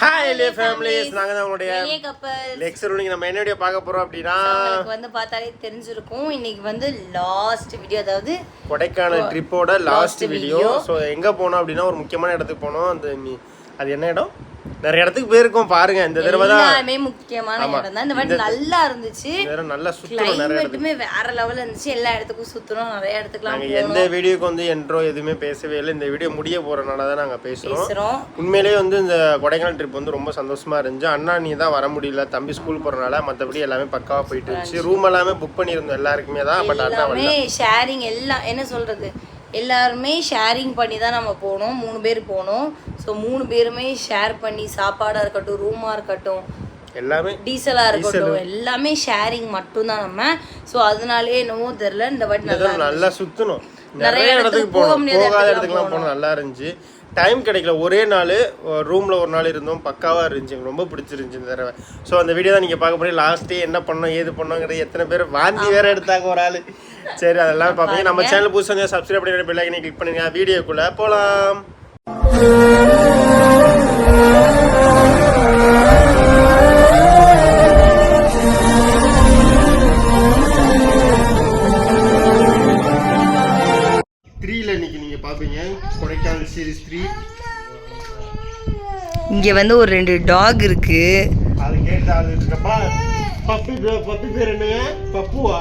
Hi லே families நாங்க தான் உங்களுடைய லெக்சர் இன்னைக்கு நம்ம என்ன வீடியோ பார்க்க போறோம் அப்படின்னா உங்களுக்கு வந்து பார்த்தாலே தெரிஞ்சிருக்கும். இன்னைக்கு வந்து லாஸ்ட் வீடியோ அதாவது கொடைக்கானல் ட்ரிப்போட லாஸ்ட் வீடியோ. ஸோ எங்க போனோம் அப்படின்னா ஒரு முக்கியமான இடத்துக்கு போனோம். அந்த அது என்ன இடம்? நிறைய இடத்துக்கு போயிருக்கோம் பாருங்க. இந்த தடவை தான் முக்கியமான இடம் தான் இந்த வாட்டி நல்லா இருந்துச்சு. நல்லா சுத்தணும் நிறைய இடத்துக்கு. கிளைமேட்டுமே வேற லெவல்ல இருந்துச்சு. எல்லா இடத்துக்கும் சுத்தணும் நிறைய இடத்துக்குலாம் நாங்க எந்த வீடியோக்கு வந்து என்ட்ரோ எதுவுமே பேசவே இல்லை. இந்த வீடியோ முடிய போறனால தான் நாங்க பேசுறோம். உண்மையிலேயே வந்து இந்த கொடைக்கானல் ட்ரிப் வந்து ரொம்ப சந்தோஷமா இருந்துச்சு. அண்ணா நீ தான் வர முடியல. தம்பி ஸ்கூல் போறனால மற்றபடி எல்லாமே பக்காவா போயிட்டு இருந்துச்சு. ரூம் எல்லாமே புக் பண்ணியிருந்தோம் எல்லாருக்குமே தான் பட் அண்ணா ஷேரிங் எல்லாம் என்ன சொல்றது? எல்லாருமே ஷேரிங் பண்ணி தான் நம்ம போனோம். மூணு பேர் போனோம். ஸோ மூணு பேருமே ஷேர் பண்ணி சாப்பாடா இருக்கட்டும் ரூமா இருக்கட்டும் எல்லாமே டீசலா இருக்கட்டும் எல்லாமே ஷேரிங் மட்டும்தான் நம்ம. ஸோ அதனாலே என்னவோ தெரியல இந்த வாட்டி நல்லா நல்லா சுத்தணும். நிறைய இடத்துக்கு போக முடியாத போகாத இடத்துக்குலாம் போனோம். நல்லா இருந்துச்சு. டைம் கிடைக்கல. ஒரே நாள் ரூம்ல ஒரு நாள் இருந்தோம். பக்காவா இருந்துச்சு. ரொம்ப பிடிச்சிருந்துச்சு இந்த தடவை. ஸோ அந்த வீடியோ தான் நீங்க பார்க்க போறீங்க. லாஸ்ட் டே என்ன பண்ணோம் ஏது பண்ணோங்கிறது எத்தனை பேர் வாந்தி வேற எடுத்தாங்க ஒரு ஆளு. சரி அதெல்லாம் பார்ப்பீங்க நம்ம சேனல் புதுசாக சப்ஸ்கிரைப் பண்ணி பெல் ஐக்கனை கிளிக் பண்ணுங்க. வீடியோக்குள்ள போலாம். த்ரீல இன்னைக்கு நீங்க பாப்பீங்க. கொடைக்கானல் சீரிஸ் த்ரீ இங்க வந்து ஒரு ரெண்டு டாக் இருக்கு. அது கேட்டு அது இருக்கப்பா. பப்பி பப்பி பேர் என்னங்க? பப்புவா?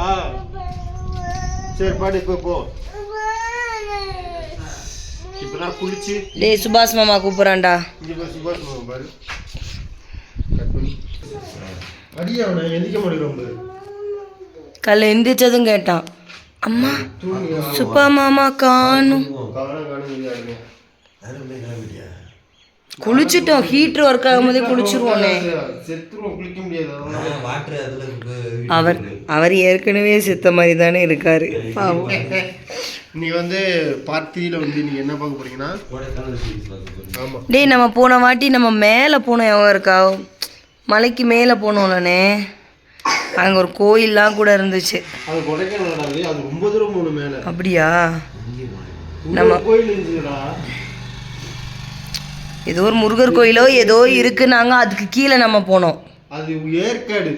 சரி பாடு இப்போ போ. குளிச்சு. டேய் சுபாஷ் மாமா கூப்பிடுறான்டா. சுபாஷ் மாமா பாரு. கட் பண்ணி. அடியா அவனை எந்திக்க முடியும் ரொம்ப காலைல எந்திரிச்சதும் கேட்டான். அம்மா சுப்பா மாமா காணும். குளிச்சிட்டோம். ஹீட்டர் ஒர்க் ஆகும்போதே குளிச்சிருவோனே அவர் அவர் ஏற்கனவே செத்த மாதிரி தானே இருக்காரு. பாவம். நீ வந்து பார்ட் த்ரீல வந்து நீங்க என்ன பார்க்க போறீங்கன்னா ஆமா. டேய் நம்ம போன வாட்டி நம்ம மேலே போனோம் எவன் இருக்கா? மலைக்கு மேலே போனோம்லண்ணே. அங்கே ஒரு கோயில்லாம் கூட இருந்துச்சு. அது கொடைக்கானல் அது அது ரொம்ப தூரம் போகணும் மேல. அப்படியா? நம்ம கோயில் இருந்துச்சுடா. ஏதோ ஒரு முருகர் கோயிலோ ஏதோ இருக்குன்னாங்க. அதுக்கு கீழே நம்ம போனோம். அது ஏற்காடு.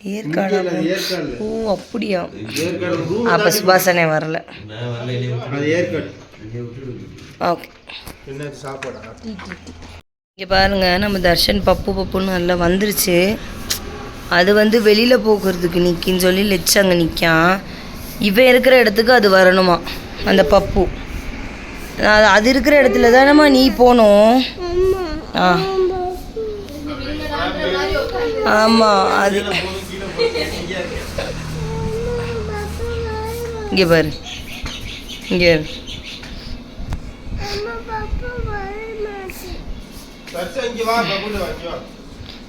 ஏற்காடு ஓ அப்படியா? அப்போ சுபாஷனே வரல. ஓகே. இங்கே பாருங்க நம்ம தர்ஷன் பப்பு பப்புன்னு நல்லா வந்துருச்சு. அது வந்து வெளியில் போக்குறதுக்கு நிற்கின்னு சொல்லி லெச்சு அங்கே நிற்கான் இவன் இருக்கிற இடத்துக்கு அது வரணுமா அந்த பப்பு? அது அது இருக்கிற இடத்துல தானம்மா நீ போகணும். ஆ. ஆமாம் அது இங்கே பாரு. இங்கே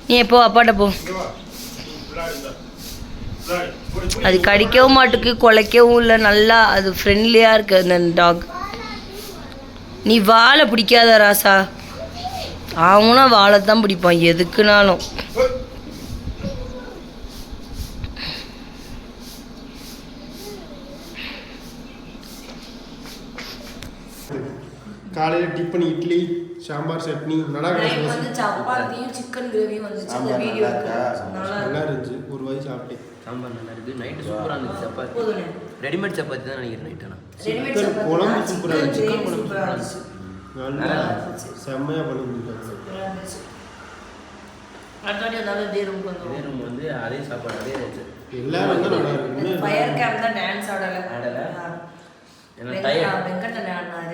நீ எப்போ அப்பாட்ட போ. அது கடிக்கவும் மாட்டுக்கு குலைக்கவும் இல்லை. நல்லா அது ஃப்ரெண்ட்லியாக இருக்கு அந்த டாக் நீ வாழை பிடிக்காத ராசா. அவனா வாழை தான் பிடிப்பான் எதுக்குனாலும். காலையில டிஃபன் இட்லி சாம்பார் சட்னி நல்லா இருந்துச்சு சப்பாத்தியும் சிக்கன் கிரேவியும் வந்துச்சு அந்த வீடியோ நல்லா இருந்துச்சு. ஒரு வயசு சாப்பிட்டேன். சாம்பார் நல்லா இருக்கு நைட்டு சூப்பராக இருந்துச்சு சப்பாத்தி. ரெடிமேட் சப்பாத்தி தான் நினைக்கிறேன் நைட் ஆனால் சிக்கன் குழம்பு சூப்பரா இருந்துச்சு. சிக்கன் குழம்பு நல்லா செம்மையா பண்ணிருந்துச்சு அடுத்தாடி அதாவது இதே ரூம் அதே ரூம் வந்து அதே சாப்பாடு அதே ரேட்டு எல்லாரும் நல்லா இருக்கு ஃபயர் கேம்ப் தான் டான்ஸ் ஆடலை. ஆடலை ஏன்னா டயர்ட் வெங்கடனை ஆடினாரு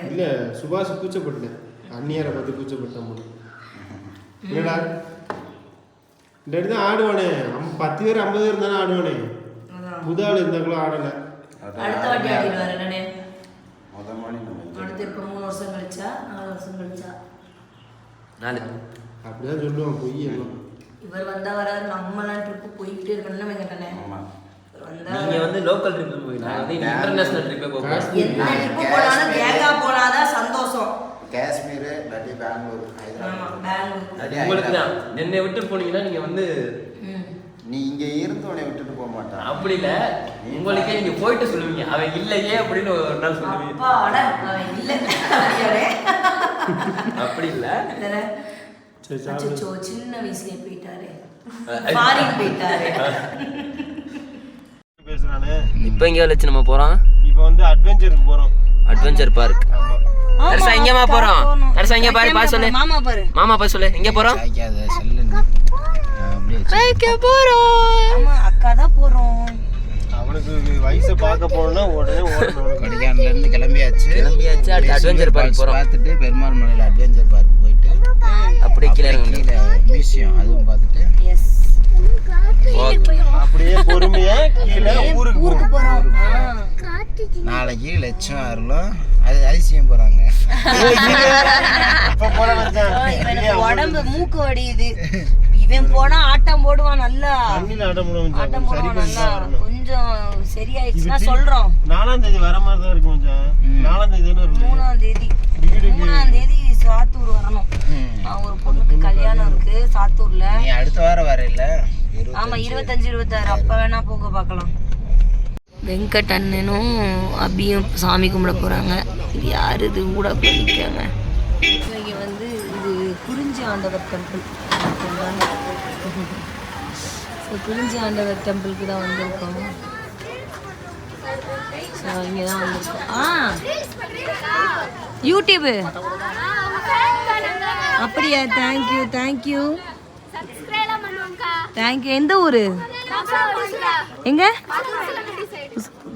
இல்ல சுபாஷ் கூச்சப்பட்டேன் அந்நியாரை பார்த்து கூச்சப்பட்டேன். என்னடா? இந்த இடத்துல தான் ஆடுவானே பத்து பேர் ஐம்பது பேர் தானே ஆடுவானே. புது ஆள் இருந்தாங்களும் ஆடல. அடுத்த வாட்டி ஆடிடுவார் என்னண்ணே அடுத்து இப்போ மூணு வருஷம் கழிச்சா நாலு வருஷம் கழிச்சா? நாலு. அப்படிதான் சொல்லுவான் பொய் எல்லாம். இவர் வந்தா வராரு நம்மலாம் ட்ரிப்பு போய்கிட்டே இருக்கணும்னு வெங்கடனே இவர் வந்தா லோக்கல் ட்ரிப் போய் நான் வந்து இன்டர்நேஷனல் ட்ரிப்பே காஷ்மீர். எந்த போனாலும் கேங்கா போனாதான் சந்தோஷம். காஷ்மீர் இல்லாட்டி பெங்களூர் ஆமா ஹைதராபாத் உங்களுக்கு தான். என்னை விட்டு போனீங்கன்னா நீங்கள் வந்து. நீ இங்க இருந்து உன்னை விட்டுட்டு போக மாட்டான். அப்படி இல்லை. உங்களுக்கே நீங்கள் போயிட்டு சொல்லுவீங்க. அவன் இல்லையே அப்படின்னு ஒரு நாள் சொல்லுவீங்க. அப்பாடா அவன் இல்ல. சின்ன வயசுலயே போயிட்டாரு. ஃபாரின் போயிட்டாரு. பேசுறானே இப்போ எங்கே வச்சு நம்ம போகிறோம் இப்போ வந்து அட்வென்ச்சருக்கு போறோம். Adventure park. தர்சா எங்கேம்மா போகிறோம் தர்சா இங்கே பாரு பா சொல்லு. மாமா பாரு. மாமா பா சொல்லு. எங்கே போகிறோம் அப்படியே ஆமா அக்கா தான் போறோம். அவனுக்கு வயசை பார்க்க போனோம்னா உடனே ஓடணும். கொடைக்கானல்ல இருந்து கிளம்பியாச்சு. கிளம்பியாச்சு அடுத்து park Falls போறோம். பார்த்துட்டு பெருமாள் மலையில் அட்வென்ச்சர் பார்க் அப்படியே கீழே மியூசியம் அதுவும் பார்த்துட்டு. எஸ் அப்படியே பொறுமையா கீழே ஊருக்கு ஊருக்கு போறோம். நாளைக்கு லட்சம் அருளும் அது அதிசயம் போறாங்க. இப்ப போற மச்சான் இவனுக்கு உடம்பு மூக்கு வடியுது. இவன் போனா ஆட்டம் போடுவான் நல்லா. ஆட்டம் சரி போடுவான் பண்ணி நல்லா. கொஞ்சம் சரியாயிடுச்சுன்னா சொல்றோம். நாலாம் தேதி வர மாதிரி தான் இருக்கு மச்சான் நாலாம் தேதி மூணாம் தேதி. மூணாம் தேதி சாத்தூர் வரணும். ஒரு பொண்ணுக்கு கல்யாணம் இருக்கு சாத்தூர்ல. நீ அடுத்த வாரம் வரையில ஆமா இருபத்தஞ்சு இருபத்தாறு. அப்ப வேணா போக பார்க்கலாம் வெங்கட் அண்ணனும் அபியும் சாமி கும்பிட போறாங்க. இது யாரு? இது கூட பண்ணிக்காங்க இவங்க வந்து இது குறிஞ்சி ஆண்டவர் டெம்பிள் ஸோ குறிஞ்சி ஆண்டவர் டெம்பிளுக்கு தான் வந்திருக்கோம். ஸோ இங்கே தான் வந்திருக்கோம். ஆ. யூடியூபு அப்படியா? Thank you thank you thank you எந்த ஊரு? எங்க?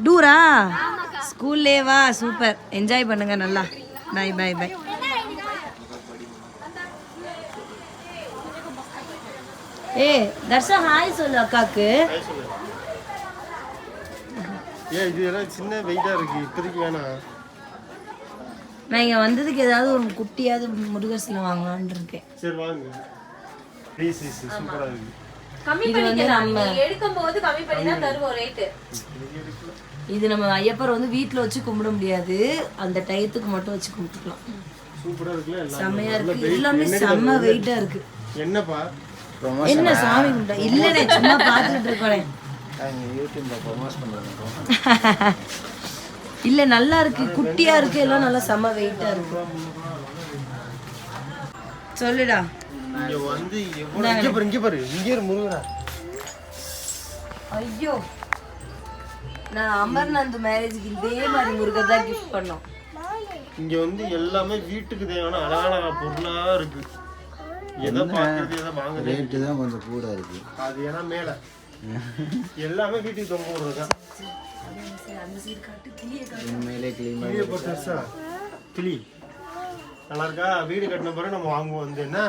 டூரா? ஸ்கூல்லே வா சூப்பர். என்ஜாய் பண்ணுங்க நல்லா. பை பை பை ஏ தர்ஷா ஹாய் சொல்லு அக்காக்கு. ஏன் இது எல்லாம் சின்ன வெயிட்டா இருக்கு. இப்போதைக்கு வேணாம். நான் இங்கே வந்ததுக்கு ஏதாவது ஒரு குட்டியாவது முருகர் சிலை வாங்கலான்னு இருக்கேன். சரி வாங்க. சூப்பரா இருக்கு. இது வந்து நம்ம எடுக்கும்போது கம்மி பண்ணி தான் தருவோம் ரேட்டு இது நம்ம ஐயப்பர் வந்து வீட்டில் வச்சு கும்பிட முடியாது. அந்த டயத்துக்கு மட்டும் வச்சு கும்பிட்டுக்கலாம். சூப்பரா இருக்குல்ல எல்லாம் செம்மையா இருக்கு. எல்லாமே செம்ம வெயிட்டா இருக்கு. என்னப்பா? என்ன சாமி கும்பிட்டா? இல்லைண்ணே சும்மா பார்த்துக்கிட்டு இருக்கோனே யூடியூப்ல ப்ரொமோட் பண்ணுறேன். இல்ல நல்லா இருக்கு. குட்டியா இருக்கு. எல்லாம் நல்லா செம்ம வெயிட்டா இருக்கு. சொல்லுடா. இங்க வந்து இங்க பாரு இங்க பாரு. இங்க இரு முருகனா. ஐயோ. நான் அமர்நாத் மேரேஜுக்கு இதே மாதிரி முருகர் தான் கிஃப்ட் பண்ணோம். இங்க வந்து எல்லாமே வீட்டுக்கு தேவையான அழகான பொருளா இருக்கு. எதை பாக்குறது எதை வாங்குறது? ரேட்டு தான் கொஞ்சம் கூட இருக்கு. அது ஏன்னா மேல. எல்லாமே வீட்டுக்கு தொங்க விடுறதுதான். உண்மையிலே கிளீன் கிளியை போட்டுச்சா கிளி. நல்லா இருக்கா? வீடு கட்டின பிறகு நம்ம வாங்குவோம். வந்து என்ன?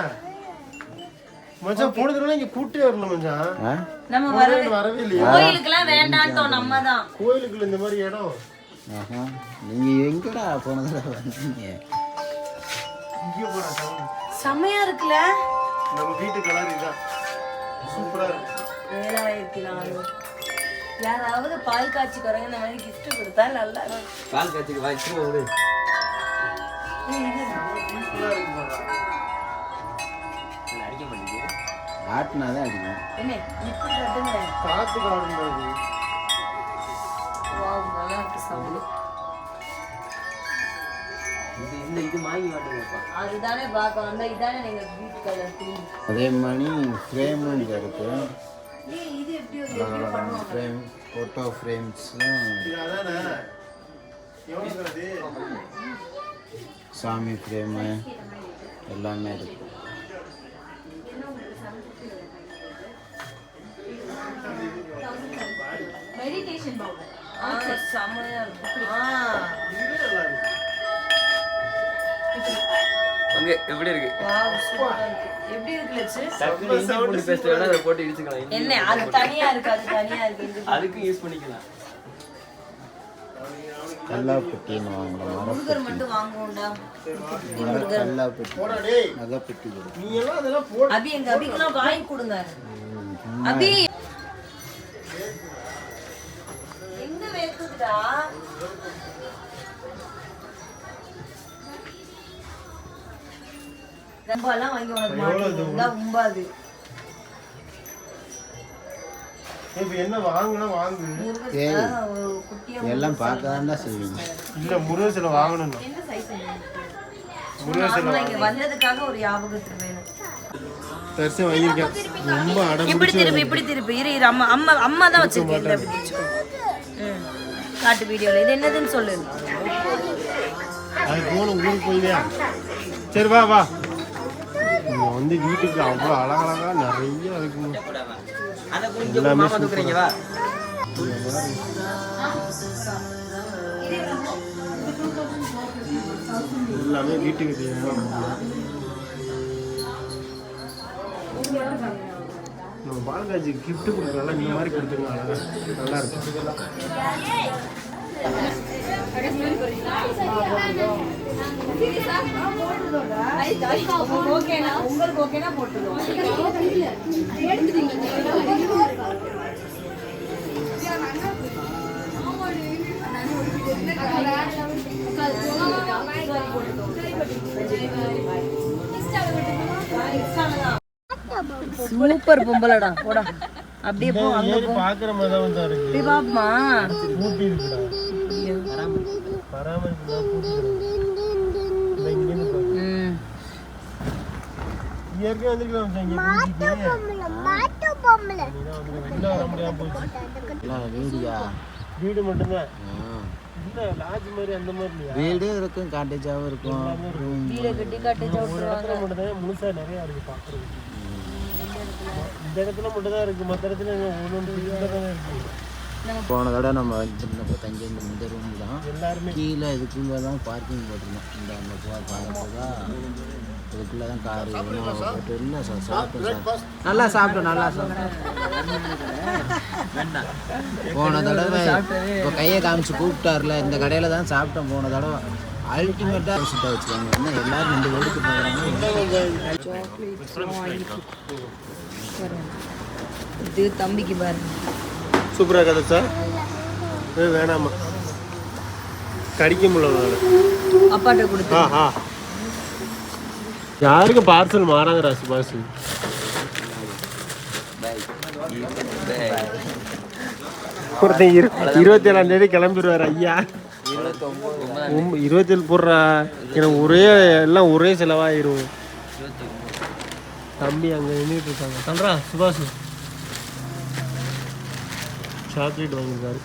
மச்சான் போன தடவை இங்க கூட்டே வரல மச்சான். நம்ம வரவே இல்லையா? நம்ம தான் கோயிலுக்குள்ள இந்த மாதிரி இடம். ஆஹா. நீங்க எங்கடா போன தடவை வந்தீங்க இங்கே போற நம்ம வீட்டு கலர் இதுதான் சூப்பரா இருக்கு. ஏழாயிரத்தி நாலு யாராவது பால் காய்ச்சிக்கிறவங்க இந்த மாதிரி gift கொடுத்தா நல்லா இருக்கும். பால் காய்ச்சிக்கு இருக்கு பாருடா. அடிக்க மாட்டேங்குது? ஆட்டினா தான் அடிக்கும். என்ன இப்படி கட்டுங்க காத்து காடும்போது வாவ் நல்லா இருக்கு சவுண்ட் இது இந்த இது வாங்கி வாட்டுங்கப்பா. அதுதானே பார்க்க வந்தா இதானே நீங்க பீட் கலர் தூண்டு அதே மாதிரி ஃப்ரேமும் இங்கே இருக்கு. ஏய் இது எப்படி ஒரு ஃப்ரேம் ஃபோட்டோ அது சாமி ஃப்ரேமு எல்லாமே இருக்கு. மெடிடேஷன் பவுடர் ஆ செம்மையா இருக்கு. அங்க எப்படி இருக்கு? எப்படி இருக்கு லட்சு? பூண்டு பேஸ்ட் வேணா அதை போட்டு இடிச்சுக்கலாம் என்ன அது தனியா இருக்கு அது தனியா இருக்கு இது அதுக்கும் யூஸ் பண்ணிக்கலாம். கல்லாப்பெட்டின்னு வாங்கலாம் மரப்பெட்டி மட்டும் வாங்குவோம்டா. கல்லாப்பெட்டி. போடா டேய். நகைப்பெட்டி கொடுக்கும் நீ எல்லாம் அதெல்லாம் போட. அபி எங்க அபிக்கெல்லாம் வாங்கி கொடுங்க. அபி. ரொம்பலாம் வாங்கி உனக்கு மாட்டேங்குதா. உம்பாது எல்லாம் செய்வீங்க. இல்ல வாங்கணும். வந்ததுக்காக ஒரு ஞாபகத்துக்கு வேணும். தரிசனம் வாங்கியிருக்கேன். ரொம்ப அடம் இப்படி திருப்பி இப்படி திருப்பி? இரு இரு அம்மா அம்மா அம்மா தான் வச்சிருக்கேன் இந்த இப்படி வச்சுக்கோ ம். காட்டு வீடியோல. இது என்னதுன்னு சொல்லு. அது போகணும் ஊருக்கு போய்தே சரி வா வா. வந்து வீட்டுக்கு அவ்வளோ அழகழகா நிறைய இருக்குங்க. அதை கொஞ்சம் மாமா தூக்குறீங்க வா. எல்லாமே வீட்டுக்கு தேவையான நம்ம பாலகாஜிக்கு gift கொடுக்குறோம்ல இந்த மாதிரி கொடுத்துருங்க அழகா. நல்லா இருக்கும். சூப்பர் பொம்பளடா போடா. அப்படியே போ அங்க ஏறி பார்க்குற மாதிரி தான் வந்து இருக்கு பாப்பமா? பூட்டி இருக்குடா பராமரிப்பு தான் பூட்டி கிடக்கு. இந்த இங்கேருந்து பாரு. ம் இயற்கையா வந்திருக்கலாம் மச்சான், இங்க பூட்டிட்டு. நீதான் வந்துருக்க. உள்ள வர முடியாம போச்சு. வீடியா. வீடு மட்டும்தான். இல்ல லாட்ஜ் மாதிரி அந்த மாதிரி இல்லையா? வீடும் இருக்கும் காட்டேஜாவும் இருக்கும். வீட கட்டி காட்டேஜ் ஒரு இடத்துல மட்டும்தான் முழுசா நிறைய இருக்கு பாக்குறதுக்கு. இந்த இடத்துல மட்டும்தான் இருக்கு. மற்ற இடத்துல ஒன்று போன தடவை நம்ம வச்சிருந்தப்போ தங்கி இருந்த இந்த ரூம் தான். எல்லாருமே. கீழே இதுக்குள்ளே தான் பார்க்கிங் போட்டிருந்தோம். இந்த அந்த தான் இதுக்குள்ளே தான் கார் இல்லை சார் சாப்பிட்டோம் சார். நல்லா சாப்பிட்டோம் நல்லா சாப்பிட்டோம் போன தடவை இப்போ கையை காமிச்சு கூப்பிட்டாருல இந்த கடையில் தான் சாப்பிட்டோம் போன தடவை. அல்டிமேட்டாக சுட்ட வச்சுக்காங்க. என்ன எல்லாரும் ரெண்டு பேருக்கு போகிறாங்க இது தம்பிக்கு பாரு. சூப்பரா கதை சார் வேணாமா கடிக்க முடியல அப்பாட்ட கொடுத்து. ஆ ஆ. யாருக்கு பார்சல் மாறாங்கடா சுபாஷ். ஒருத்தன் இரு இருபத்தி ஏழாம் தேதி கிளம்பிடுவார் ஐயா. உம், இருபத்தேழு போடுறா. எனக்கு ஒரே எல்லாம் ஒரே செலவாயிரும். தம்பி அங்கே நின்றுட்டு இருக்காங்க. தன்றா சுபாஷ். சாக்லேட் வாங்கியிருக்காரு.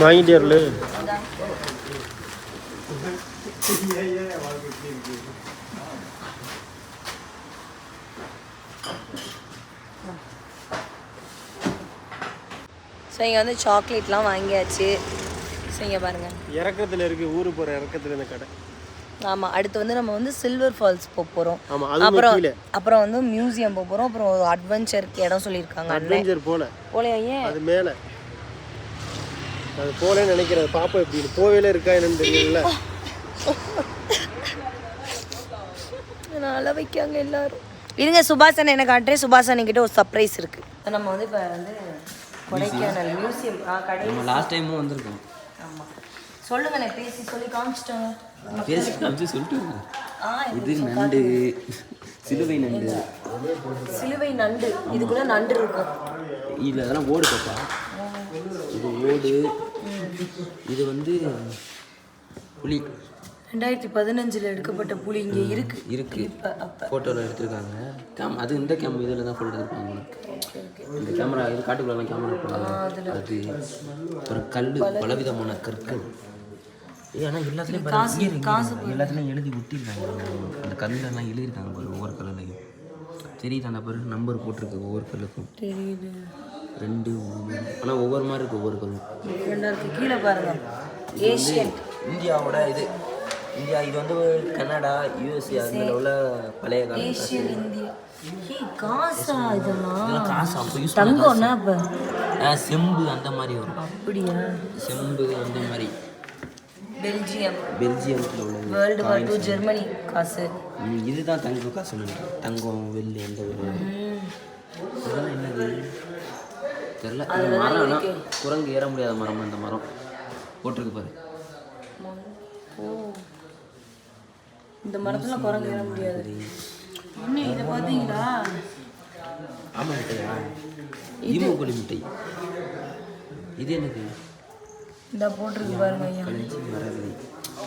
வாங்கிட்டேர்ல ஸோ இங்கே வந்து சாக்லேட்லாம் வாங்கியாச்சு. ஸோ இங்கே பாருங்கள் இறக்கத்துல இருக்கு ஊரு போற இறக்கத்துல இந்த கடை. ஆமாம் அடுத்து வந்து நம்ம வந்து சில்வர் ஃபால்ஸ் போக போகிறோம் அப்புறம் அப்புறம் வந்து மியூசியம் போக போகிறோம் அப்புறம் ஒரு அட்வென்ச்சருக்கு இடம் சொல்லியிருக்காங்க அட்வென்ச்சர் போல. போலையா ஏன்? அது மேல. அது போலேன்னு நினைக்கிறேன். பாப்பா எப்படி? போவேல இருக்கா என்னன்னு தெரியல நல்லா வைக்காங்க எல்லாரும். இருங்க சுபாசன் என்ன காட்டுறேன் சுபாசன் கிட்ட ஒரு சர்ப்ரைஸ் இருக்கு. நம்ம வந்து இப்போ வந்து கொடைக்கானல் மியூசியம் ஆ கடை. நம்ம லாஸ்ட் டைமும் வந்திருக்கோம். ஆமாம் சொல்லுங்க நான் பேசி சொல்லி காமிச்சிட்டோங்க பேசி காமிச்சு சொல்லிட்டு ஆ இது நண்டு. சிலுவை நண்டு. சிலுவை நண்டு. இதுக்குள்ள நண்டு இருக்கும். இதில் அதெல்லாம் ஓடு பாப்பா. இது ஓடு. இது வந்து புலி ரெண்டாயிரத்தி பதினஞ்சில் எடுக்கப்பட்ட புலி இங்கே இருக்கு. இருக்கு. ஃபோட்டோவில் எடுத்திருக்காங்க. கேம் அது இந்த கேம் இதில் தான் ஃபோட்டோ எடுத்திருப்பாங்க. இந்த கேமரா இது காட்டுக்குள்ளலாம் கேமரா அது ஒரு கல் பலவிதமான கற்கள். ஏய், ஆனா எல்லாத்துலேயும் காசு காசு எல்லாத்துலேயும் எழுதி ஒட்டியிருக்காங்க அந்த கல்லெல்லாம் எழுதியிருக்காங்க பாரு ஒவ்வொரு கல்லுலையும். தெரியுது அந்த பாரு நம்பர் போட்டிருக்கு ஒவ்வொரு கல்லுக்கும். தெரியுது. ரெண்டு மூணு ஆனால் ஒவ்வொரு மாதிரி இருக்கு ஒவ்வொரு கல்லும். கீழே பாருங்க. ஏஷியன் இந்தியாவோட இது. இந்தியா இது வந்து கனடா யூஎஸ்ஏ அதில் உள்ள பழைய காலம் ஏஷியன் இந்தியா காசா இதெல்லாம்? இதெல்லாம் காசு? அப்போ யூஸ் தங்கம்னா இப்போ செம்பு அந்த மாதிரி வரும். அப்படியா? செம்பு அந்த மாதிரி. பெல்ஜியம். பெல்ஜியத்தில் உள்ளது வேர்ல்டு வார் டூ ஜெர்மனி காசு. இதுதான் தங்க காசு நினைக்கிறேன் தங்கம் வெள்ளி அந்த ஒரு இதெல்லாம் என்னது? தெரில இந்த மரம் ஆனால் குரங்கு ஏற முடியாத மரம் அந்த மரம்? போட்டிருக்கு பாரு. இந்த மரத்துல குரங்கு ஏற முடியாது. இதை பார்த்தீங்களா? ஆமாம் மிட்டையா? ஈமு கோழி மிட்டை இது என்னது? இந்த போட்டிருக்கு பாருங்க ஐயா.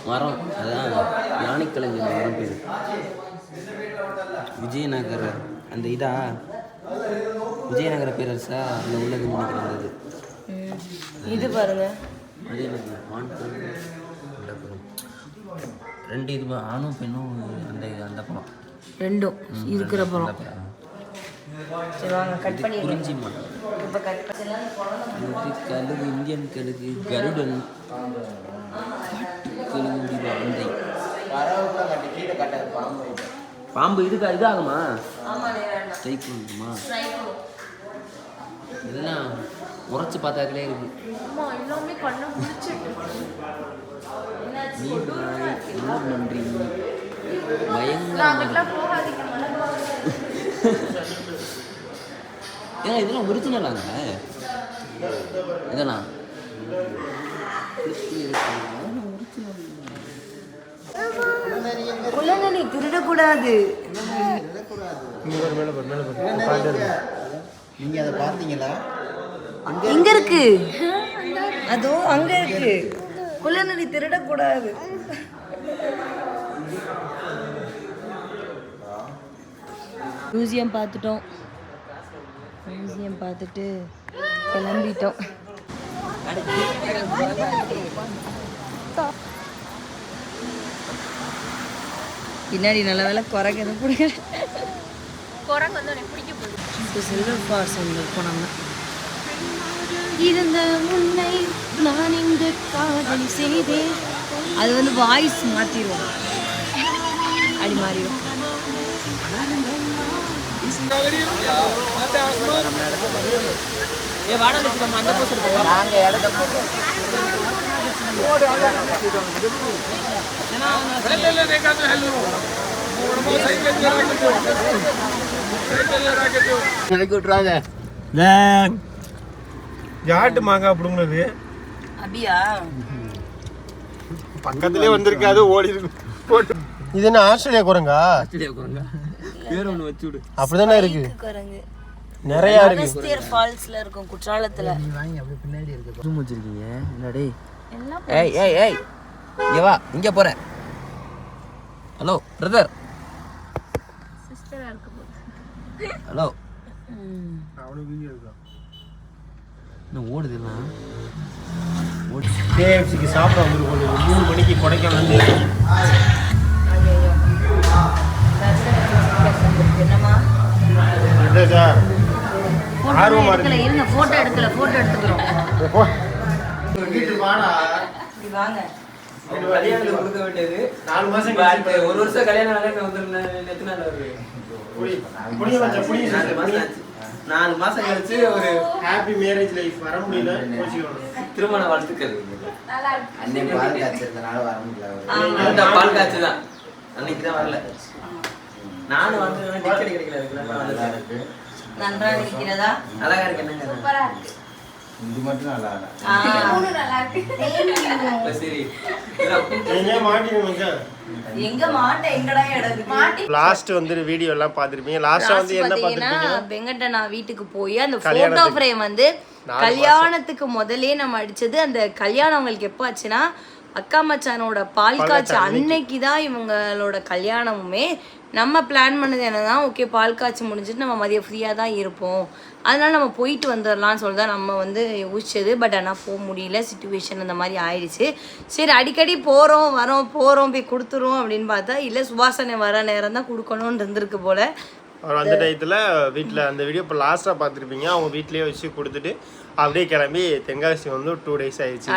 மரம் அதான் யானைக்கலைஞ்சி மரம் பேர். விஜயநகர அந்த இதா? விஜயநகர பேரரசா? அந்த உள்ளது நினைக்கிறது. இது பாருங்க. ஆண் பெண் ரெண்டு இது ஆணும் பெண்ணும் அந்த இது அந்த படம். ரெண்டும் இருக்கிற படம். சரி வாங்க கட் பண்ணி குறிஞ்சி மரம் இப்போ கட் பண்ணலாம் இது கழுகு இந்தியன் கழுகு கருடன் கழுகுண்டி வந்தை பறவை கட்டி கீழே கட்டாது பாம்பு பாம்பு இதுக்கு இதாகுமா? ஆமாம் வேண்டாம் ஸ்ட்ரைக் பண்ணுமா எல்லாம் உரைச்சு பார்த்தாக்களே இருக்கு. எல்லாமே முடிச்சிட்டு நன்றி. பயங்கர அங்கிட்டலாம் போகாதீங்க மழை ஏன் இதெல்லாம். ஒரிஜினலாங்க இதெல்லாம் குள்ளநனி திருடக்கூடாது. நீங்க அதை பார்த்தீங்களா எங்க இருக்கு. அதோ அங்க இருக்கு. குள்ளநனி திருடக்கூடாது. மியூசியம் பார்த்துட்டோம். மியூசியம் பார்த்துட்டு கிளம்பிட்டோம். பின்னாடி நல்ல வேலை குறைக்க எதுவும் பிடிக்கல. குரங்கு வந்து உனக்கு பிடிக்க போகுது. சில்வர் ஃபால்ஸ் வந்திருக்கோம் நம்ம. இருந்த உன்னை நான் இங்கு காதலி செய்தேன். அது வந்து வாய்ஸ் மாற்றிடும் அப்படி மாறிடும். நாங்க இடத்த விட்டுறாங்க ஜாட்டு மாங்காய் பிடுங்கினது? அப்படியா பக்கத்துலயே வந்திருக்காது ஓடி போட்டு. இது என்ன ஆஸ்திரேலியா குரங்கா. பேர் ஒன்று வச்சு விடு. அப்படிதானே இருக்கு. குரங்கு. நிறைய இருக்கு. ஃபால்ஸ்ல இருக்கும் குற்றாலத்துல. வாங்கி அப்படியே பின்னாடி இருக்கு ரூம் வச்சிருக்கீங்க. என்னடே ஏய் ஏய் ஏய். இங்க வா. இங்க போறேன் ஹலோ பிரதர் சிஸ்டரா இருக்க போகுது ஹலோ என்ன ஓடுது எல்லாம்? கேஎஃப்சிக்கு சாப்பிட வந்துருக்கோம் ஒரு மூணு மணிக்கு கொடைக்கானல் எடுக்கல இருங்க போட்டோ எடுக்கல போட்டோ எடுத்துக்கிறோம். வீட்டு வாடா. இப்படி வாங்க. கல்யாணத்துக்கு கொடுக்க வேண்டியது. நாலு மாசம் ஒரு வருஷம் கல்யாணம் ஆனா வந்து எத்தனை நாள் வருது புடி புடி மச்சான், புடி நாலு மாசம் கழிச்சு ஒரு ஹாப்பி மேரேஜ் லைஃப் வர முடியல திருமண வாழ்த்துக்கள். நல்லா இருக்கு அன்னைக்கு பால் காய்ச்சிருந்தனால வர முடியல அந்த பால் காய்ச்சி தான் அன்னைக்கு தான் வரல நானும் வந்து டிக்கெட் கிடைக்கல. நன்றாக இருக்கிறதா அழகா இருக்கு என்னங்க சூப்பரா இருக்கு இது மட்டும் நல்லா இல்லை. ஆ, மூணு நல்லா இருக்கு இப்ப சரி. எங்க மாட்டிங்க மச்சான் எங்க மாட்டை எங்கடா இடத்துக்கு மாட்டி. லாஸ்ட் வந்து வீடியோ எல்லாம் பார்த்திருப்பீங்க. லாஸ்டா வந்து என்ன வீட்டுக்கு போய் அந்த போட்டோ. ஃப்ரேம் வந்து கல்யாணத்துக்கு முதலே நம்ம அடிச்சது. அந்த கல்யாணம் அவங்களுக்கு எப்போ ஆச்சுன்னா அக்கா மச்சானோட பால் காய்ச்சி அன்னைக்கு தான் இவங்களோட கல்யாணமுமே நம்ம பிளான் பண்ணது என்னன்னா ஓகே பால் காய்ச்சி முடிஞ்சிட்டு நம்ம மதியம் ஃப்ரீயாக தான் இருப்போம். அதனால நம்ம போயிட்டு வந்துடலாம்னு சொல்லி தான் நம்ம வந்து யோசிச்சது. பட் ஆனால் போக முடியல சுச்சுவேஷன் அந்த மாதிரி ஆயிடுச்சு. சரி அடிக்கடி போகிறோம் வரோம் போகிறோம் போய் கொடுத்துருவோம் அப்படின்னு பார்த்தா இல்லை சுபாசனை வர நேரம் தான் கொடுக்கணும்னு இருந்திருக்கு போல. அவர் அந்த டயத்தில் வீட்டில் அந்த வீடியோ இப்போ லாஸ்ட்டாக பார்த்துருப்பீங்க. அவங்க வீட்லேயே வச்சு கொடுத்துட்டு அப்படியே கிளம்பி தென்காசி வந்து டூ டேஸ் ஆயிடுச்சு.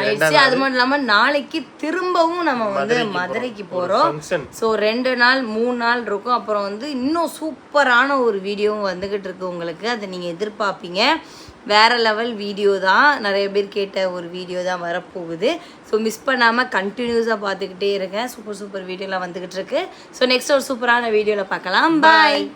அது மட்டும் இல்லாம நாளைக்கு திரும்பவும் நம்ம வந்து மதுரைக்கு போறோம். ஸோ ரெண்டு நாள் மூணு நாள் இருக்கும். அப்புறம் வந்து இன்னும் சூப்பரான ஒரு வீடியோவும் வந்துகிட்டு இருக்கு உங்களுக்கு. அதை நீங்க எதிர்பார்ப்பீங்க. வேற லெவல் வீடியோ தான். நிறைய பேர் கேட்ட ஒரு வீடியோ தான் வரப்போகுது. ஸோ மிஸ் பண்ணாமல் கண்டினியூஸாக பார்த்துக்கிட்டே இருக்கேன். சூப்பர் சூப்பர் வீடியோலாம் வந்துகிட்டு இருக்கு. ஸோ நெக்ஸ்ட் ஒரு சூப்பரான வீடியோவில் பார்க்கலாம். பாய்